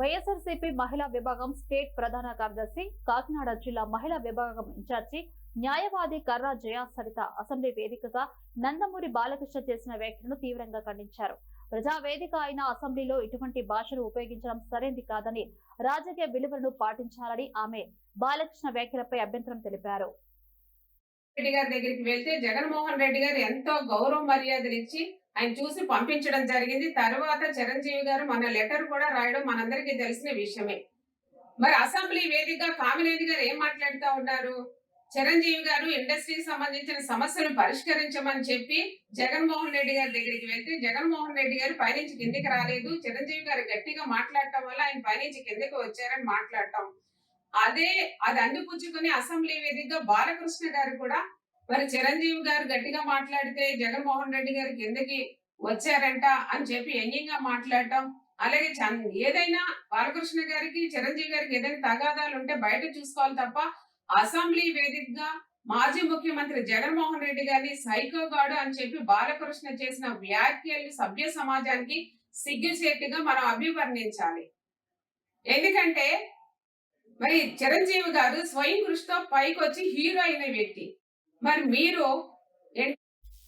వైఎస్ఆర్సీపీ మహిళా విభాగం స్టేట్ ప్రధాన కార్యదర్శి కాకినాడ జిల్లా మహిళా విభాగం ఇన్ఛార్జి న్యాయవాది కర్రా జయా సరిత అసెంబ్లీ వేదికగా నందమూరి బాలకృష్ణ చేసిన వ్యాఖ్యలను తీవ్రంగా ఖండించారు. ప్రజా వేదిక అయిన అసెంబ్లీలో ఇటువంటి భాషను ఉపయోగించడం సరైంది కాదని రాజకీయ విలువలను పాటించాలని ఆమె బాలకృష్ణ వ్యాఖ్యలపై అభ్యంతరం తెలిపారు. రెడ్డి గారి దగ్గరికి వెళ్తే జగన్మోహన్ రెడ్డి గారు ఎంతో గౌరవ మర్యాదలు ఇచ్చి ఆయన చూసి పంపించడం జరిగింది. తర్వాత చిరంజీవి గారు మన లెటర్ కూడా రాయడం మనందరికీ తెలిసిన విషయమే. మరి అసెంబ్లీ వేదికగా కామినేని గారు ఏం మాట్లాడుతూ ఉన్నారు? చిరంజీవి గారు ఇండస్ట్రీకి సంబంధించిన సమస్యలు పరిష్కరించమని చెప్పి జగన్మోహన్ రెడ్డి గారి దగ్గరికి వెళ్తే జగన్మోహన్ రెడ్డి గారు పైనుంచి కిందికి రాలేదు. చిరంజీవి గారు గట్టిగా మాట్లాడటం వల్ల ఆయన పైనుంచి కిందికి వచ్చారని మాట్లాడటం. అదే అది అందిపుచ్చుకుని అసెంబ్లీ వేదికగా బాలకృష్ణ గారు కూడా మరి చిరంజీవి గారు గట్టిగా మాట్లాడితే జగన్మోహన్ రెడ్డి గారు కిందకి వచ్చారంట అని చెప్పి వ్యంగ్యంగా మాట్లాడటం అలాగే చన్- ఏదైనా బాలకృష్ణ గారికి చిరంజీవి గారికి ఏదైనా తగాదాలు ఉంటే బయట చూసుకోవాలి తప్ప అసెంబ్లీ వేదికగా మాజీ ముఖ్యమంత్రి జగన్మోహన్ రెడ్డి గారిని సైకోగాడు అని చెప్పి బాలకృష్ణ చేసిన వ్యాఖ్యలు సభ్య సమాజానికి సిగ్గుచేట్టుగా మనం అభివర్ణించాలి. ఎందుకంటే మరి చిరంజీవి గారు స్వయం కృషితో పైకి వచ్చి హీరో అయిన వ్యక్తి. మరి మీరు